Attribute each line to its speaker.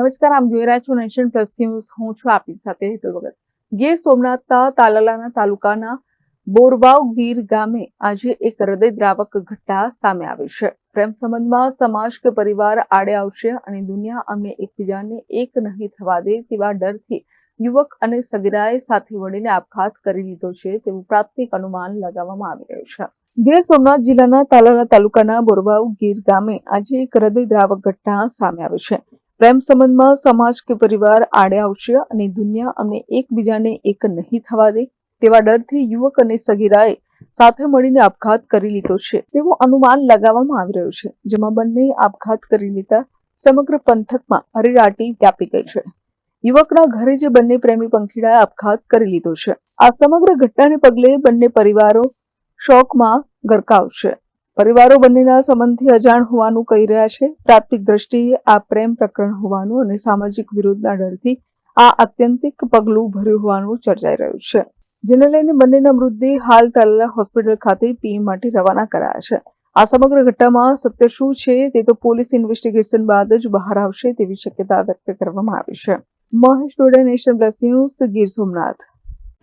Speaker 1: નમસ્કાર આમ જોઈ રહ્યા છો નેશન પ્લસ ન્યૂઝ. હું છું આપની સાથે હેતુલ ભગત. ગીર સોમનાથના તાલાલાના તાલુકાના બોરવાવ ગીર ગામે આજે એક હૃદયદ્રાવક ઘટના સામે આવી છે. પ્રેમ સંબંધમાં સમાજ કે પરિવાર આડે આવશે અને દુનિયા અમને એકબીજાને એક નહીં થવા દે તેવા ડરથી યુવક અને સગીરાએ સાથે વળીને આપઘાત કરી લીધો છે તેવું પ્રાથમિક અનુમાન લગાવવામાં આવી રહ્યું છે. ગીર સોમનાથ જિલ્લાના તાલાલા તાલુકાના બોરવાવ ગીર ગામે આજે એક હૃદયદ્રાવક ઘટના સામે આવી છે. પ્રેમ સંબંધમાં સમાજ કે પરિવાર આડે આવશે અને દુનિયા અમને એકબીજાને એક નહીં થવા દે તેવા ડરથી યુવક અને સગીરાએ સાથે મળીને આપઘાત કરી લીધો છે. તેવું અનુમાન લગાવવામાં આવી રહ્યું છે, જેમાં બંને આપઘાત કરી લીધા. સમગ્ર પંથકમાં હરિરાટી વ્યાપી ગઈ છે. યુવકના ઘરે જે બંને પ્રેમી પંખીડાએ આપઘાત કરી લીધો છે. આ સમગ્ર ઘટનાને પગલે બંને પરિવારો શોકમાં ગરકાવ છે. પરિવારો બંનેના સંબંધથી અજાણ હોવાનું કહી રહ્યા છે. પ્રાથમિક દ્રષ્ટિએ આ પ્રેમ પ્રકરણ હોવાનું અને સામાજિક વિરોધના ડરથી આ આત્યંતિક પગલું ભર્યું હોવાનું ચર્ચાઈ રહ્યું છે. જેને લઈને બંનેના મૃતદેહ હાલ તાલાલા હોસ્પિટલ ખાતે પીએમ માટે રવાના કરાયા છે. આ સમગ્ર ઘટનામાં સત્ય શું છે તે તો પોલીસ ઇન્વેસ્ટિગેશન બાદ જ બહાર આવશે તેવી શક્યતા વ્યક્ત કરવામાં આવી છે. Mahesh Doda nation plus news Gir Somnath.